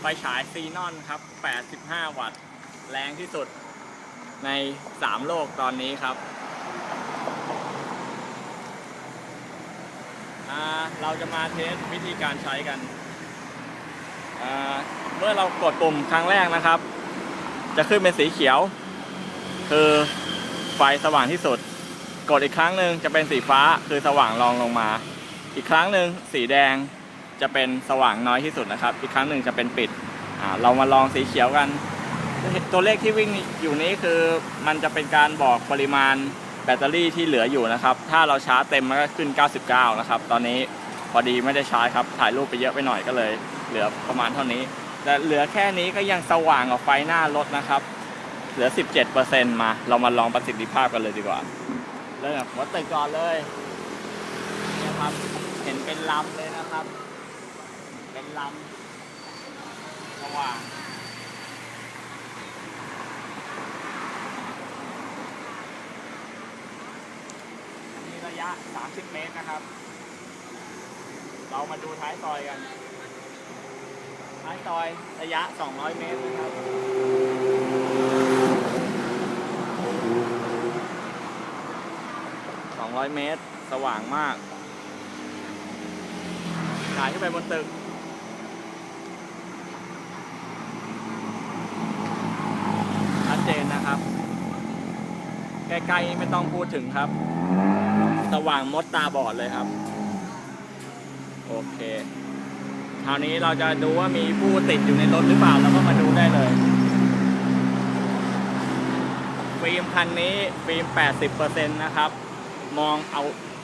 ไฟฉายซีนอนครับ 85 วัตต์ แรงที่สุดใน 3 โลกตอนนี้ครับ เราจะมาเทสวิธีการใช้กัน เมื่อเรากดปุ่มครั้งแรกนะครับ จะขึ้นเป็นสีเขียว คือไฟสว่างที่สุด กดอีกครั้งหนึ่งจะเป็นสีฟ้าคือสว่างรองลงมา อีกครั้งหนึ่งสีแดง จะเป็นสว่างน้อยที่สุดนะครับ อีกครั้งหนึ่งจะเป็นปิดเรามาลองสีเขียวกัน ตัวเลขที่วิ่งอยู่นี้คือมันจะเป็นการบอกปริมาณแบตเตอรี่ที่เหลืออยู่นะครับ ถ้าเราชาร์จเต็มมันก็ขึ้น 99 นะครับ ตอนนี้พอดีไม่ได้ชาร์จครับ ถ่ายรูปไปเยอะไปหน่อยก็เลย เหลือประมาณเท่านี้ แต่เหลือแค่นี้ก็ยังสว่างกว่าไฟหน้ารถนะครับ เหลือ 17%มา เรามาลองประสิทธิภาพกันเลยดีกว่า เริ่มจากหัวตึกก่อนเลยนี่ยครับ เห็นเป็นลำเลยนะครับ เป็นลำสว่างมีระยะ 30 เมตรนะครับ เรามาดูท้ายซอยกัน ท้ายซอยระยะ 200 เมตรนะครับ200 เมตร สว่างมากฉายขึ้นไปบนตึก ชัดเจนนะครับ ใกล้ๆไม่ต้องพูดถึงครับ สว่างมดตาบอดเลยครับ โอเคคราวนี้เราจะดูว่ามีผู้ติดอยู่ในรถหรือเปล่าแล้วก็มาดูได้เลยฟิล์มคันนี้ฟิล์ม 80%นะครับ มองเอา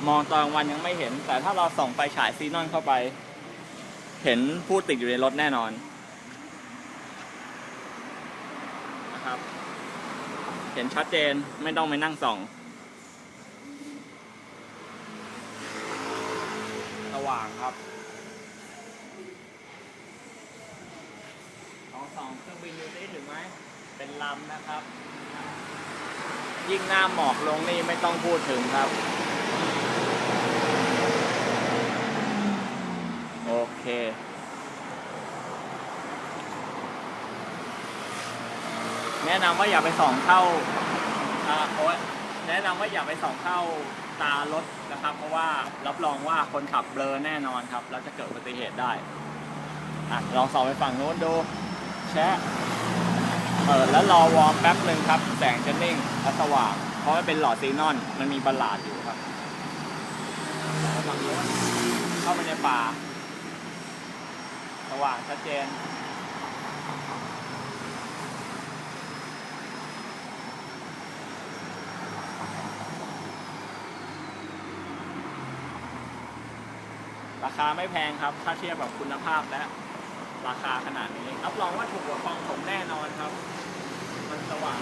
มองตอนวันยังไม่เห็น แต่ถ้าเราส่องไฟฉายซีนอนเข้าไป เห็นผู้ติดอยู่ในรถแน่นอนนะครับ เห็นชัดเจนไม่ต้องไปนั่งส่อง สว่างครับของสองเครื่องบินยูซิถึงไหม เป็นลำนะครับ ยิ่งหน้าหมอกลงนี่ไม่ต้องพูดถึงครับ โอเค แนะนำว่าอย่าไปส่องเข้าโอ๊ยแนะนำว่าอย่าไปส่องเข้าตารถนะครับ เพราะว่ารับรองว่าคนขับเบลอแน่นอนครับ แล้วจะเกิดอุบัติเหตุได้อะลองส่องไปฝั่งโน้นดูแชะเปิดแล้วรอวอร์มแป๊บหนึ่งครับ แสงจะนิ่งและสว่าง เพราะมันเป็นหลอดซีนอน มันมีบลลาดอยู่ครับฝั่งโน้นเข้าไปในป่า สว่างชัดเจน ราคาไม่แพงครับ ถ้าเทียบกับคุณภาพและราคาขนาดนี้ รับรองว่าถูกกว่าฟองผมแน่นอนครับ มันสว่าง